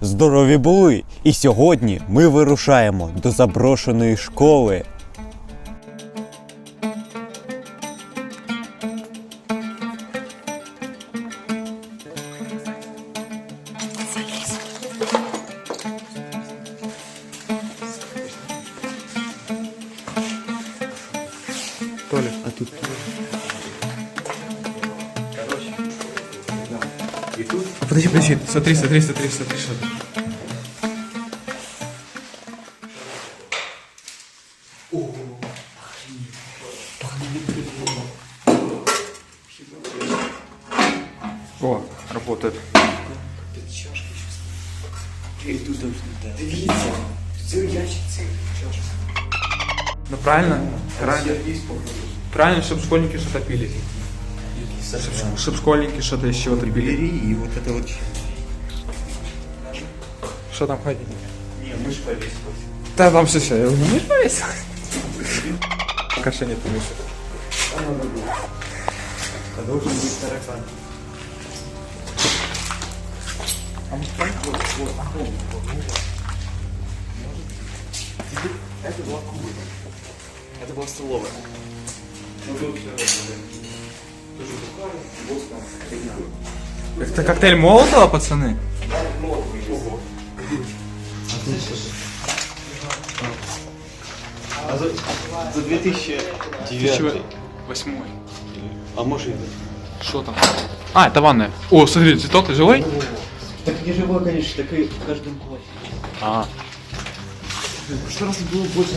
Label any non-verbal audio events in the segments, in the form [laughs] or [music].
здорові були. І сьогодні ми вирушаємо до заброшеної школи. тише, тише. О, работает. Да. Ну правильно? Правильно. Правильно, чтобы школьники что-то пили. Чтобы, школьники что-то еще вот пили. И вот это вот. Что там ходить? Не, миш повісилась. Та вам що ще? Я говорю, миш повісилась. Пока ще не помішав. Та а должен быть таракан. А мы Это была куба. Это была столовая. Это коктейль Молотова, пацаны? Да, Молотова. А за, за 2009. Восьмой. А может Что там? А, это ванная. О, смотри, цветок, ты живой? Так не живой, конечно, так и в каждом классе. А. Что раз было больше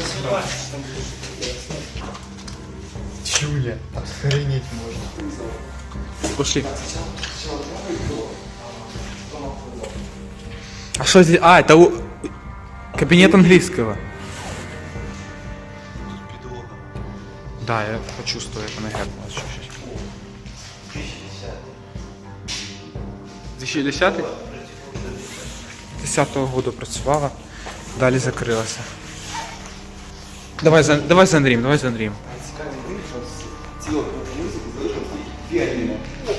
Чуля, охренеть можно. Пошли. А что здесь? А, это у... кабинет английского. Да, я почувствую это, наверное. 2010? 10-го году працювала, далі закрилася. Давай, за- давай за Андрієм, давай за Андрієм.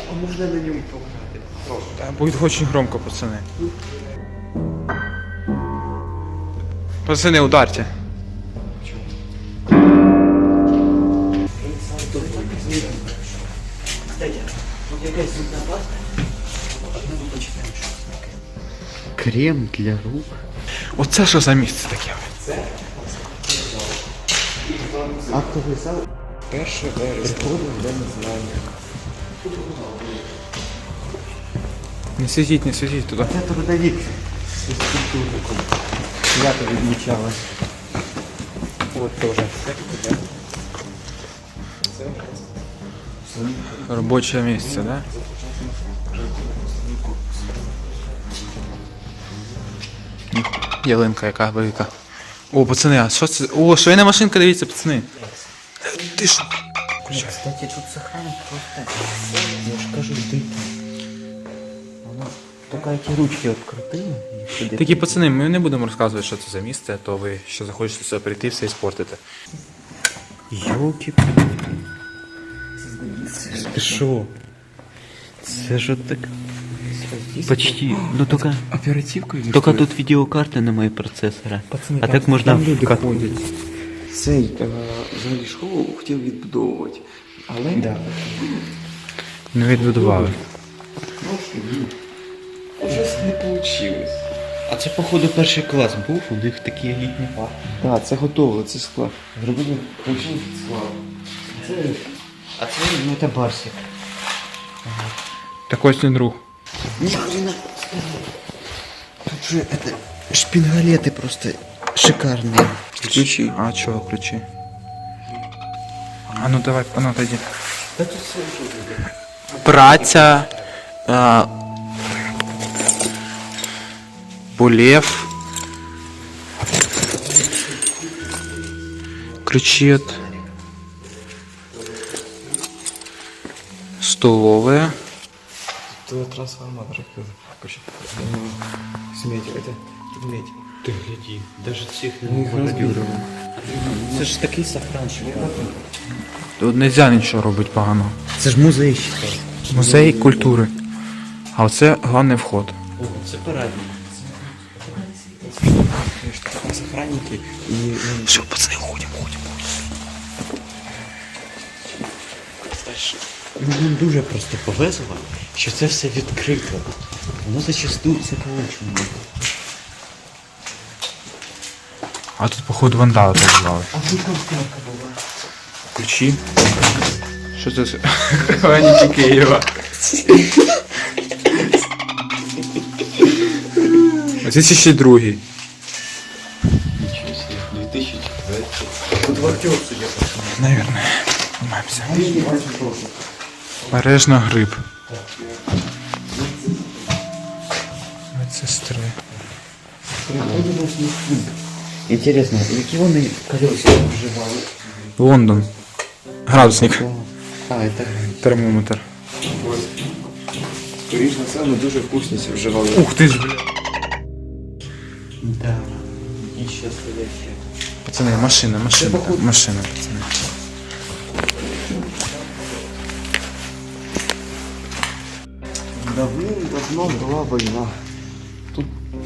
А можно на нем погнать? Да, будет очень громко, пацаны. Пацаны, ударьте. Крем для рук. Оце що за місце таке? Актовый зал. Перше вересня. Приходимо до незнання. Не сидіть, не сидіть туди. Це трудовик з фізкультурником. Свято відмічалось. От теж. Робоче місце, да? Ялинка яка велика. О, пацани, а що це? О, швейна машинка, дивіться, пацани. Ти що? Кстати, тут сохранить просто. Я ж кажу, дыки. Воно только эти ручки от крутые. і сюди. Такі пацани, ми не будемо розказувати, що це за місце, а то ви що захочете сюди прийти, все іспортите. Ёлки. Ты шо? Це ж от так. Почти. Ну только, Оперативка или только что тут видеокарта немає процесора. Пацани, а там- так можна там люди вкат- ходять. Цей е, взагалі школу хотів відбудовувати. Але да. Не відбудували. щось не вийшло. А це, походу, перший клас був, у них такі елітні парки. Так, це готово, це склад. Зробили почали склад. Це А це, ну, це Барсик. Так ось не друг. Ни хрена. Тут же это шпингалеты просто шикарные. ключі. А чого ключі? А ну давай, а ну отойди. Праця. А, Булев. Ключи от столовая. Тут трансформатор. Короче, Сметь, это тут медь. Ты гляди, даже цих Мы их разбили. Це ж такий сохран шикарний. Тут нельзя нічого робити погано. Це ж музей считай. Музей культури. А оце головний вход. О, це парадний. у нас охранники и... Все, пацаны, уходим, уходим. Ну, нам дуже просто повезло, що це все відкрито. Воно зачасту заколочено. А тут, походу, вандали так звали. А тут конкретка була. Ключі. Що це? за- Хроники Києва. Ось це ще другий. Знімаємося. Бережно гриб. Медсестри. Інтересно, які вони колеса вживали? Лондон. Градусник. А, это... Термометр. Скоріш на це, ну дуже вкусність вживали. Ух ти ж, бля. Да. І ще стояще. Пацани, машина, машина, машина, пацани. Давным-давно была война.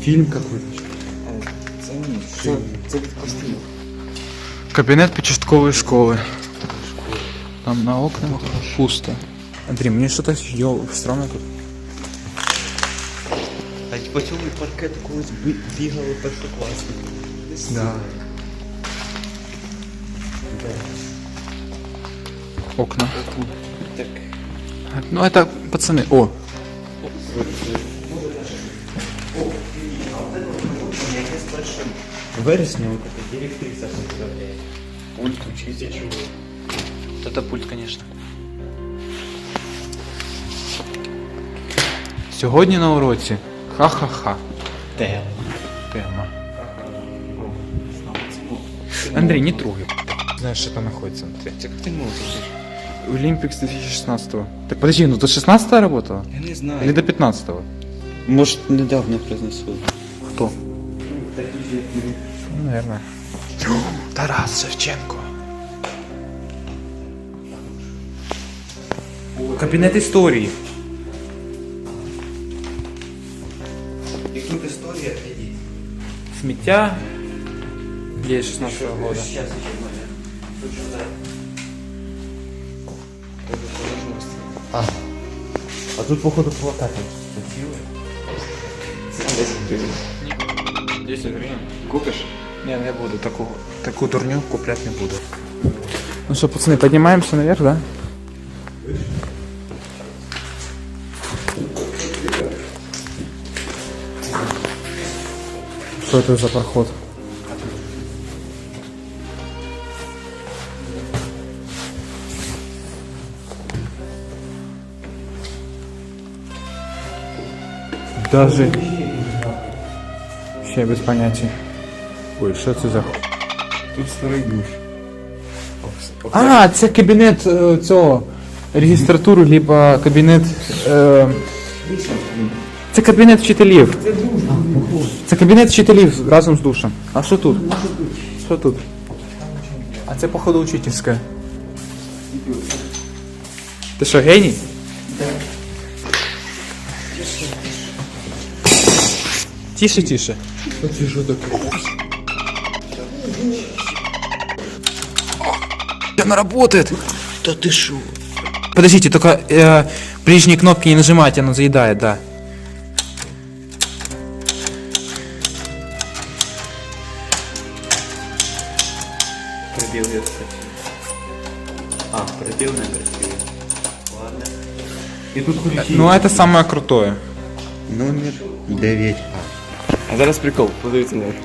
Фільм какой-то. Це ні, це, це від костюмів. Кабінет початкової школи. Там на окнах пусто. Андрій, мені щось йо странно тут. А по цьому паркету колись би- бігали першокласники. Да. Окна. Так. Ну это пацаны. О, в вересні вот эта директриса поздравляє. Пульт чего. Вот это пульт, конечно. Сьогодні на уроці. Ха-ха-ха. Тема. Тема. Андрей, не трогай. Знаешь, что там. Це як ти можеш? Олимпикс 2016 -го. Так подожди, ну до 16 работала? Я не знаю. Или до 15 -го? Может, недавно произнесли. Кто? Ну, наверное. Тарас Шевченко. Кабінет історії. І тут історія, іди. Сміття. Є 16 -го года. А. А тут, походу, плакаты. Це 10 гривень. 10 гривень. Купиш? Не, не буду. Таку, таку дурню куплять не буду. Ну что, пацаны, поднимаемся наверх, да? Что это за проход? Даже... Ще без поняття. Ой, що це за... Тут старий душ. А, це кабінет е, цього регістратури, либо кабінет. Е, це кабінет вчителів. Це Це кабінет вчителів разом з душем. А що тут? Що тут? А це походу учительська. Ти що, геній? Тише, тише. Оце що таке? Она работает. Да ты шо? Подождите, только э, прежние кнопки не нажимайте, она заедает, да. Пробил я працює. А, пробил не працює. Ладно. І тут ключі. Ну, это самое крутое. Номер 9. А зараз прикол, подивіться на них.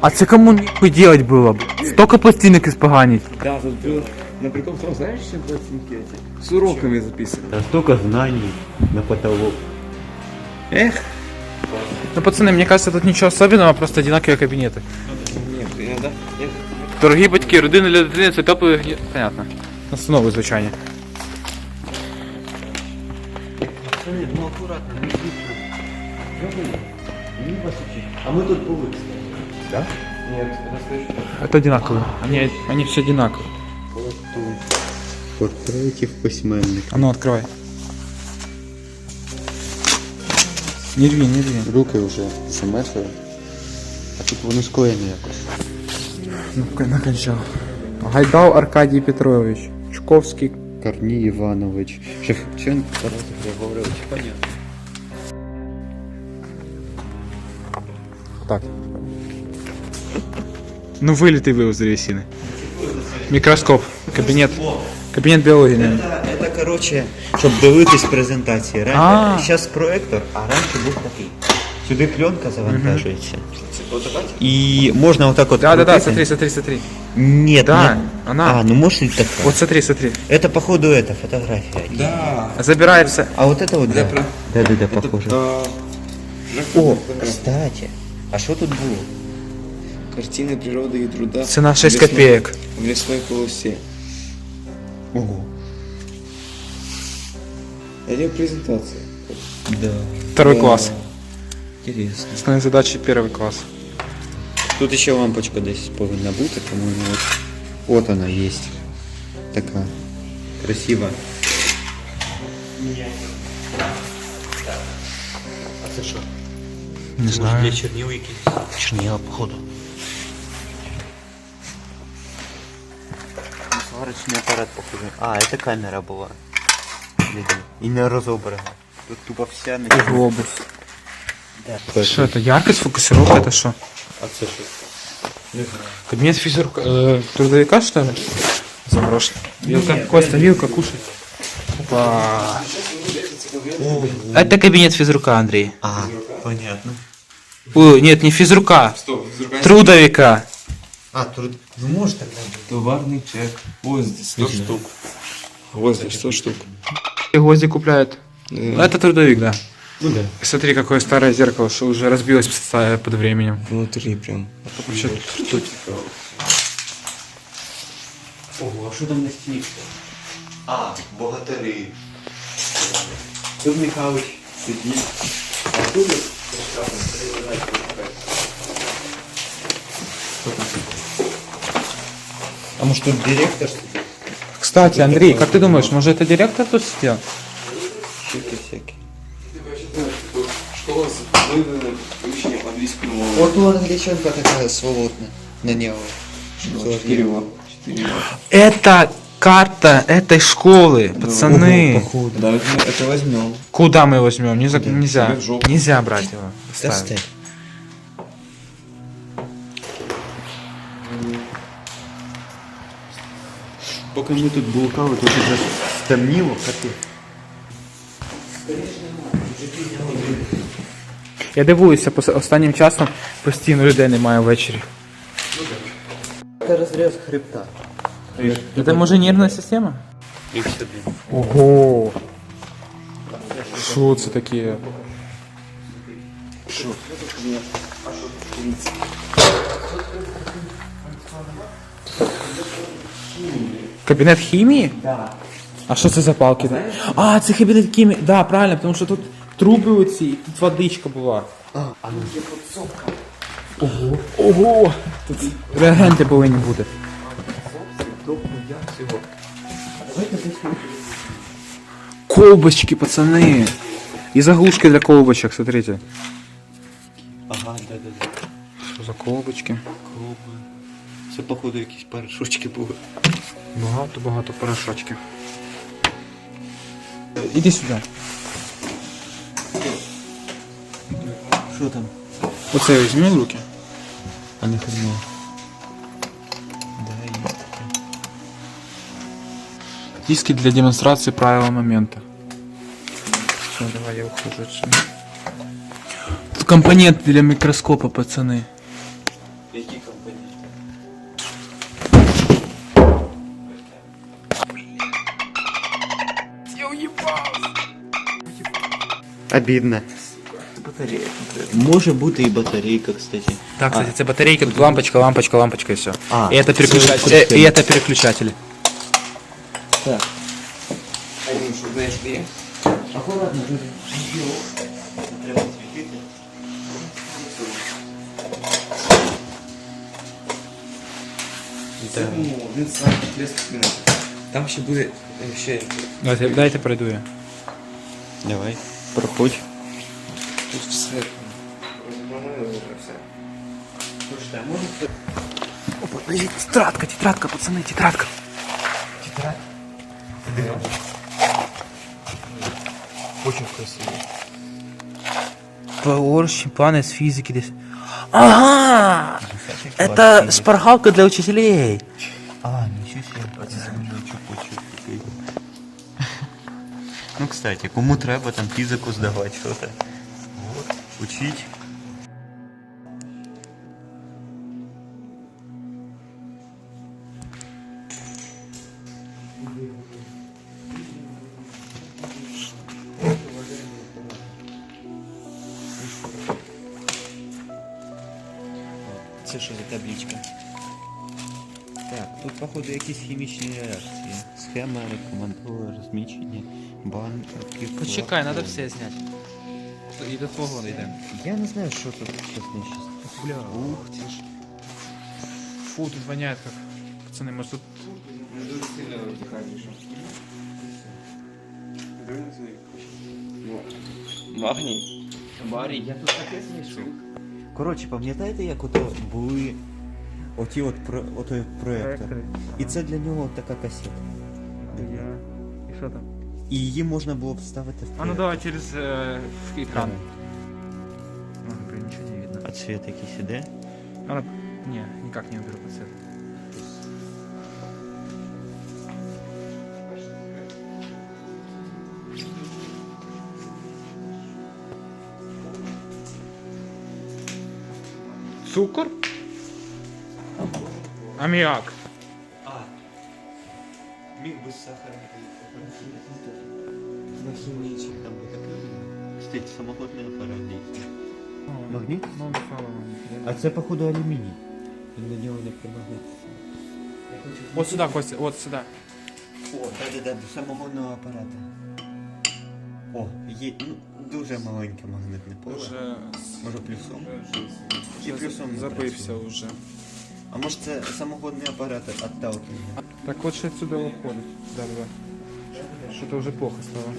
А це кому нихуй делать было? б***ь? Столько пластинок испоганить. Да, тут було... На прикол в тому, знаєш, що пластинки ці? З уроками записані. Да столько знаний на потолок. Ех. Ну, пацаны, мне кажется, тут ничего особенного, просто одинаковые кабинеты. Ні, іноді. Я... Дорогі батьки, родини для дитини, це теплий... гні- Понятно. Настанови, звичайно. ну аккуратно, не слишком. Не вас учить. А мы тут були, кстати. Ні, розкажи. Это одинаковые. Они, они все одинаковые. Портретів письменника. А ну, открывай. Не рви, не рви. Руки вже замерзли. А тут воно скоєно якось. Ну, накончав. Гайдал Аркадій Петрович. Чуковський. Корній Іванович. Шевченко Тарас Григорович. Понятно. Так. Ну вилітий вивоз з древесини. Мікроскоп. Кабінет. Кабінет біології, наверное. Это, это, короче, щоб дивитись презентації. А. Раніше, зараз проектор, а раніше був такий. Сюди пленка завантажується. І можна отак от Да, да, да, крутити. смотри, смотри, смотри. Нет, Да, не- она. А, ну может и такая. Вот смотри, смотри. Это походу это фотография. Да. Забирається. А вот это вот да. Да, да, да, похоже. О, кстати. А что тут было? Картины природы и труда Ціна 6 в лесной- копеек. в лесной полосе. Ого. Это презентация. Да. Второй Да. класс. Интересно. Основные задачи первый класс. Тут еще лампочка десь повинна бути, по-моєму. От, от она есть. Така. Красива. А це що? Не знаю. Для чернил якісь? Чернила, походу. Сварочний апарат, походу. А, это камера була. Гляди. І не розобрана. Тут тупо вся на Глобус. Что это? Яркость, фокусировка, это что? А це що? Кабинет физрука, э, трудовика, что ли? Заброшен. Вилка. Костя, вилка, кушай. Опа. Это кабинет физрука, Андрей. А, понятно. Ой, нет, не физрука. Трудовика. А, тут... Ну може так бути. Товарный чек. Гвозди 100 штук. Гвозди 100 штук. Гвозди купляют. Это трудовик, да. Ну да. Смотри, какое старое зеркало, что уже разбилось под временем. Внутри прям. Вообще ртуть. Ого, а що там на стіні? А, богатири. Тут Михайлович сидить. А тут А может тут директор сидит? Кстати, Андрей, как ты думаешь, может это директор тут сидел? Щиты всякие. Школа з виданим вивченням англійської мови. Вот у англичанка такая свободная. На него. Чотири Чотири Это карта этой школы, пацаны. Походу. Да, это, это возьмем. Куда мы его возьмем? Нельзя, нельзя, себе в жопу. нельзя брать его. Ставим. Достать. Поки ми тут блукали, тут уже стемніло, капець. Я дивуюся, останнім часом постійно людей немає ввечері. Це розріз хребта. Це може нервна система? Ого. Що це таке? Кабінет хімії? Так. А що це за палки? А, це кабінет хімії. Да, правильно, тому що тут труби оці, і тут водичка була. А, а ну є подсобка. Ого. Ого. Тут реагенти повинні бути. Колбочки, пацаны. И заглушки для колбочек, смотрите. Ага, да, да, да. Что за колбочки? Клуби. Це, походу, якісь парашучки були. Багато-багато порошочки. Іди сюди. Що там? Оце візьми в руки. А не хрена. Да, є таке. Диски для демонстрации правила момента. Все, давай я ухожу отсюда. Тут компонент для микроскопа, пацаны. Які компанії? Обідно. Батарея. Може бути і батарейка, кстати. Так, кстати, это батарейка, тут лампочка, лампочка, лампочка и все. А, и это переключатель. це э, и это переключатели. А ну, що знаєш, де? Акуратно, дуже. Треба світити. Це ну, один з самих інтересних кабінетів. Там ще буде е, ще Дайте, дайте пройду я. Давай, проходь. тут все. Розбомили вже все. Опа, блин, тетрадка, тетрадка, пацаны, тетрадка. Очень красиво. Очень планы с физики здесь. Ага! Это шпаргалка для учителей. А, ничего себе. А такий. [laughs] Ну, кстати, кому треба там фізику здавати, що то. Учить. Це що за табличка? Так, тут, походу, якісь хімічні реакції. Схема рекомендує розміщення банків. Почекай, надо все снять. І до твого дійдемо. Я не знаю, що тут щось не щас. Бля. Ух ти ж. Фу, тут воняет как. Пацаны, может тут... Магній. Барі, я тут таке знайшов. Коротше, пам'ятаєте, як ото були оті от про отой проектор? І це для нього така касета. И что там? І її можна було б вставити в А ну проектор. давай через э, экран. Так. А, блин, ничего не видно. А цвет якийсь іде? Она... Не, никак не уберу по цвету. Цукор? Аммиак. Самоходний апарат дійсно. Магніт? Ну, А це, походу, алюміній. Він на нього не примагнититься. Вот сюда, Костя, вот сюда. О, да-да-да, до самогонного апарата. О, є ну, дуже маленьке магнитне поле. Уже... Може плюсом? І плюсом не Забывся працює. уже. А може це самогонний апарат отталкивання? Так вот что отсюда выходит. Да, да. Что-то уже плохо стало.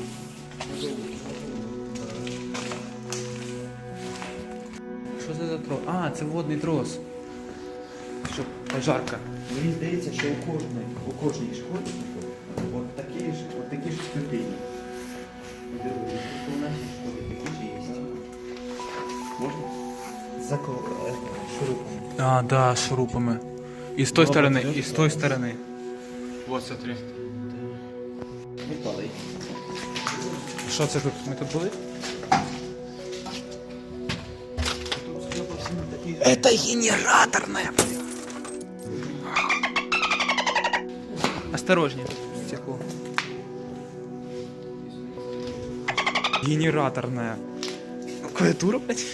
Трос? А, це водний трос. Що, пожарка. Мені здається, що у кожної, у кожній школі от такі ж, от такі ж ступені. У нашій школі такі ж є. Можна? За е, шурупом. А, да, шурупами. И с той стороны, и с той стороны. Вот, смотри. Не падай. Що це тут? Ми тут були? Это генераторная. Осторожнее, стекло. Генераторная. Клавиатура, блядь?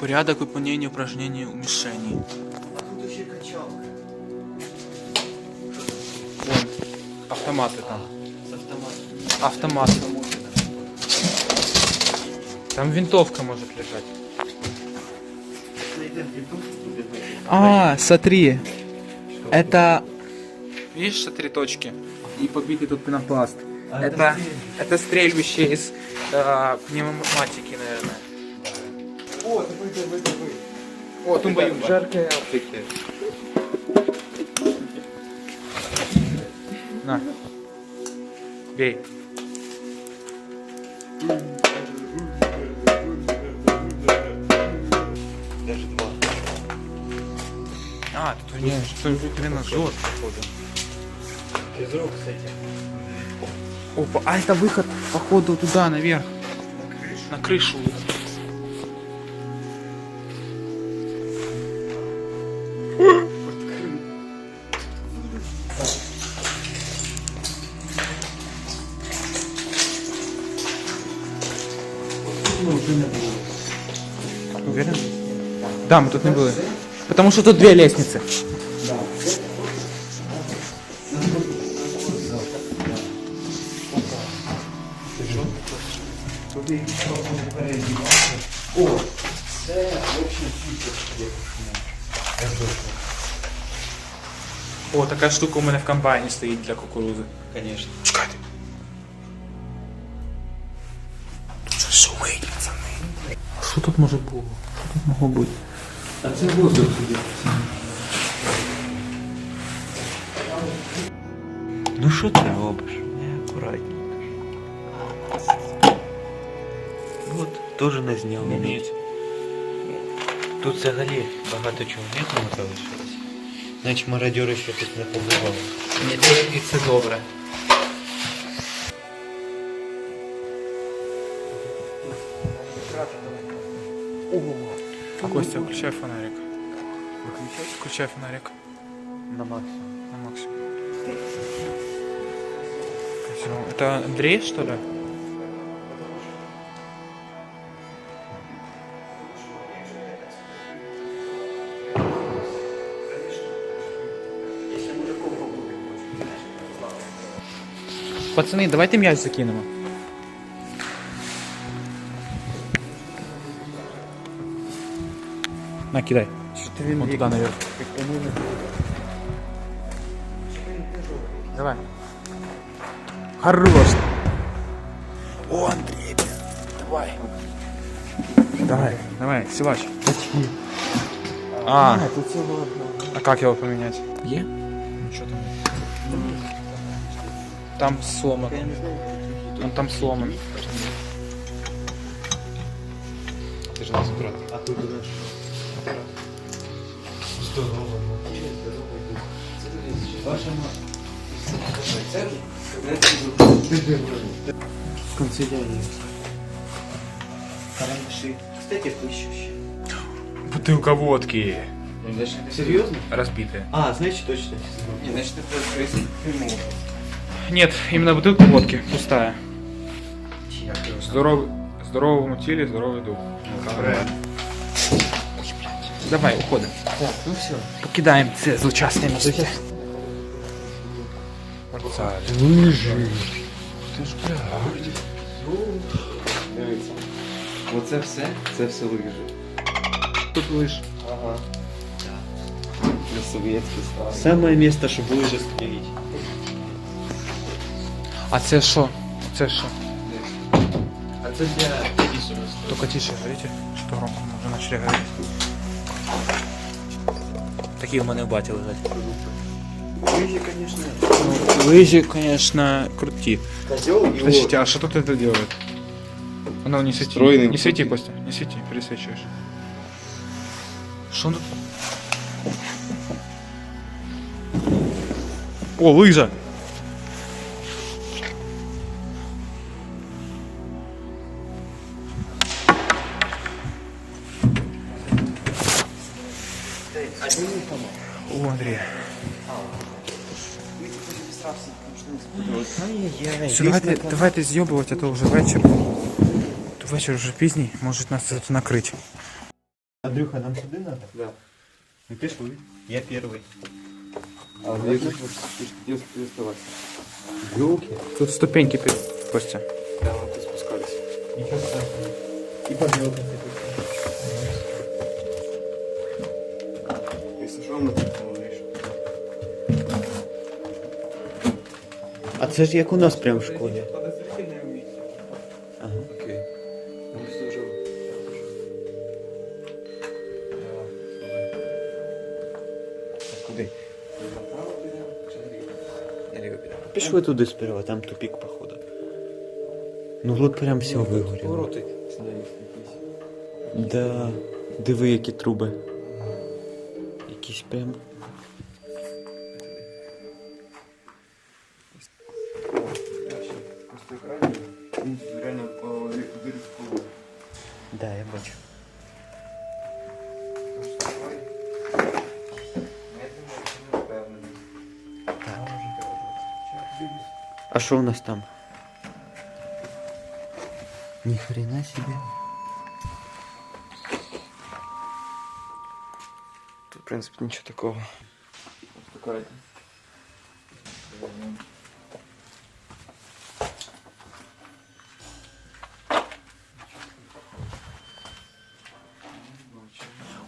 Порядок выполнения упражнений у мишени. Автоматы там. З автоматом. Автомат. Там винтовка может лежать. А, смотри. Это... Видишь, смотри, точки. И побитый тут пенопласт. А это, это это стрельбище из э, пневматики, наверное. О, диви, диви, диви. О, тумба Жаркая Африки. На. Бей. Даже два. А, тут у него что тренажер, походу. Фізрук, кстати. Опа, а это выход, походу, туда, наверх. На крышу. Уверен? Да, мы тут не были. Потому что тут две лестницы. О, така штука у мене в комбайні стоїть для кукурузи. Конечно. Чекайте. Тут щось шумить, пацани. А що тут може було? Що тут могло бути? А це воздух іде. Ну що ти робиш? Не акуратненько. От, теж не зняв. Тут взагалі багато чого не залишилось. Значить мародьори ще тут не побували. І це добре. Костя, включай фонарик. Включай фонарик На максимум. на максимум. Это Андрей, что ли? Пацаны, давайте м'яч закинемо. На, кидай. Вон туда наверх. Давай. Хорош. О, Андрей, давай. Давай, давай, силач. А, а как его поменять? Є? Ничего там нет. Там сломан. Он там сломан. Ты же нас брат. А тут у нас канцелярия. Карандаши. Кстати, пищущие. Бутылка водки. Серьезно? Разбитая. А, значит точно. Ні, значить це якийсь фільмов. Нет, именно бутылка водки. Пустая. Здоров... Здоровому тілі, здоровий дух. Давай, уходимо. Так, ну все. Покидаємо це злочасне місце. Дивіться. Оце все, це все лижи. Тут лиш. Ага. Для совєтських став. Самое место, чтобы лыжи стрелить. А це що? Це що? А це для Только тише говорите, що громко може начали говорити. Такі у мене в баті лежать. Лыжи, конечно. Лыжи, конечно, крути. Козел и Подождите, а что тут это делает? А ну не свети. Встроенный Не свети. Костя, не свети, пересвечиваешь. Что он тут? О, лыжа! Ай-яй-яй. Все, давайте, давайте з'єбувати, а то вже вечір. То вечір вже пізній, можуть нас тут накрити. Андрюха, нам сюда надо? Да. Ну пішли. Я первый. А ви тут де оставатися? Елки. Тут ступеньки під Костя. Да, вот тут спускались. Ничего страшного. И побелка Якщо це ж як у нас прям в школі. Ага. Окей. Ну, служу. Куди? Пішли туди сперва, там тупик, походу. Ну от прям все вигоріло. Да. Диви, які труби. Якісь прям. А що у нас там? Ни хрена себе. Тут, в принципі, нічого такого. Просто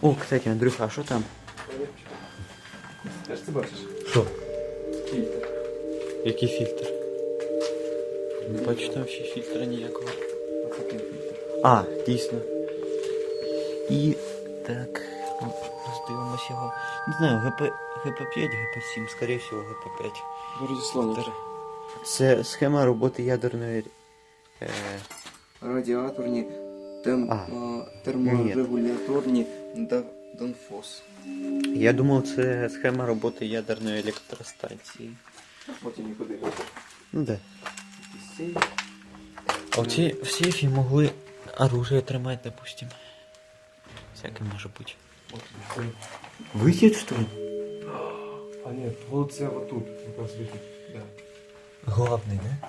О, кстати, Андрюха, а що там? Теж ти бачиш? Що? Фільтр. Який фільтр? Бачу там ще фільтра ніякого. А, дійсно. І так, ну, роздивимося його. Не знаю, ГП, ГП5, ГП7, скоріше всього ГП5. Вроді. Це схема роботи ядерної. Е, Радіаторні, тем, А. а, терморегуляторні да, Донфос. я думав, це схема роботи ядерної електростанції. Потім нікуди не Ну да. Сейф. А в, ці, в сейфі могли оружие тримати, допустим. Всяке може бути. Вихід, що ли? А ні, вот це отут, якраз вихід. Да. Главний, да?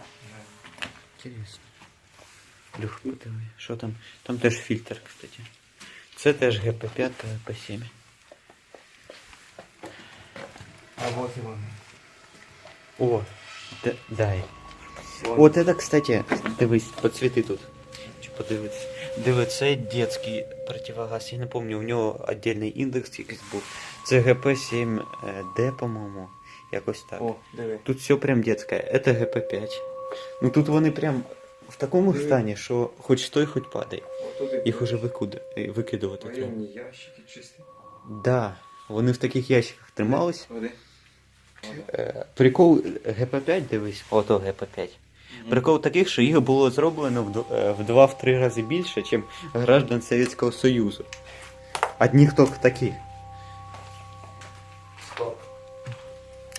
Интересно. Люх, подиви, що там? Там теж фільтр, кстати. Це теж ГП5, ГП7. А вот і вони. О, д- дай. Вот это, кстати, дивись, подсвіти тут. Чи подивитись. Диви, це детський противогаз. Я не пам'ятаю, у нього віддільний індекс якийсь був. Це ГП7Д, по-моєму. Якось так. О, диви. Тут все прям детское. Это ГП5. Ну тут вони прям в такому стані, що хоч стой, хоч падай. Їх уже викуди... е, викидувати ящики чисті. Да, вони в таких ящиках тримались. Води. Е, Прикол ГП5, дивись, ото ГП5. Прикол таких, що їх було зроблено в д- е, в 2-3 рази більше, ніж граждан Совєтського Союзу. Одних тільки таких.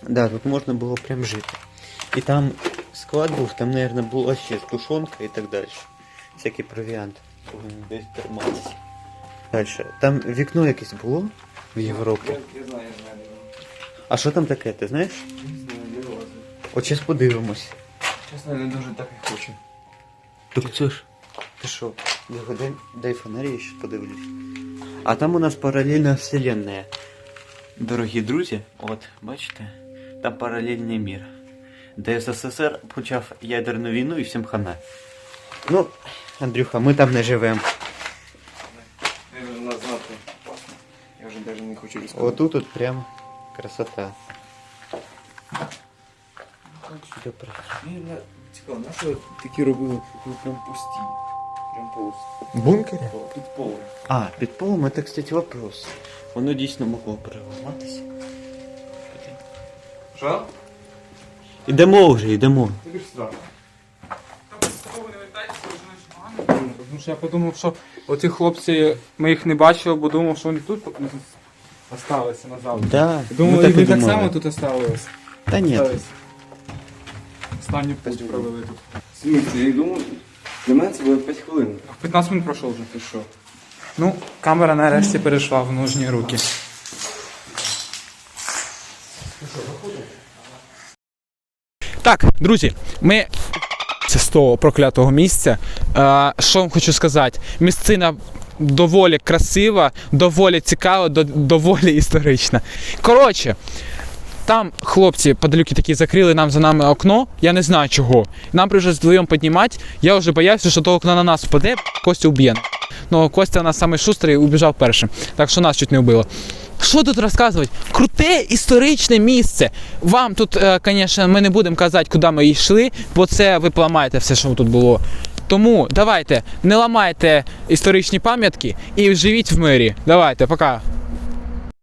Да, тут можна було прям жити. І там склад був, там, мабуть, була ще тушонка і так далі. Всякий провіант десь триматися. Далі. Там вікно якесь було в Європі. Я знаю, я знаю. А що там таке, ти знаєш? Не знаю, не лазив. От зараз подивимось. Чесно, я не дуже так і хочу. Так це ж. Ти що? Диви, Дай, дай фонарі, я ще подивлюсь. А там у нас паралельна вселенная. Дорогі друзі, от, бачите, там паралельний мір. Де СССР почав ядерну війну і всім хана. Ну, Андрюха, ми там не живемо. Я вже назвати опасно. Я вже навіть не хочу розказати. Отут от прям Красота. Добре. Мені на- цікаво, на що такі робили прям пусті? Прям пусті. Бункери? Тут поле. А, під полом це, кстати, вопрос. Воно дійсно могло переламатися. Що? Ідемо вже, йдемо. Тобі ж страшно. Тому що я подумав, що оці хлопці, ми їх не бачили, бо думав, що вони тут осталися назавжди. Да, Думав, ми і ви так думали. само тут осталися. Та ні. Останню путь провели тут. Смисл, я думав, для мене це було 5 хвилин. 15 минут пройшов вже. Ти що? Ну, камера нарешті перейшла в нужні руки. Так, друзі, ми це з того проклятого місця. Е, що вам хочу сказати? Місцина доволі красива, доволі цікава, до- доволі історична. Коротше, там хлопці падалюки такі закрили нам за нами окно. Я не знаю чого. Нам прийшлось вдвоєм піднімати. Я вже боявся, що то окно на нас впаде, Костя уб'є. Ну, Костя у нас самий шустрий убіжав першим. Так що нас чуть не вбило. Що тут розказувати? Круте історичне місце. Вам тут, звісно, ми не будемо казати, куди ми йшли, бо це ви поламаєте все, що тут було. Тому давайте, не ламайте історичні пам'ятки і живіть в мирі. Давайте, пока.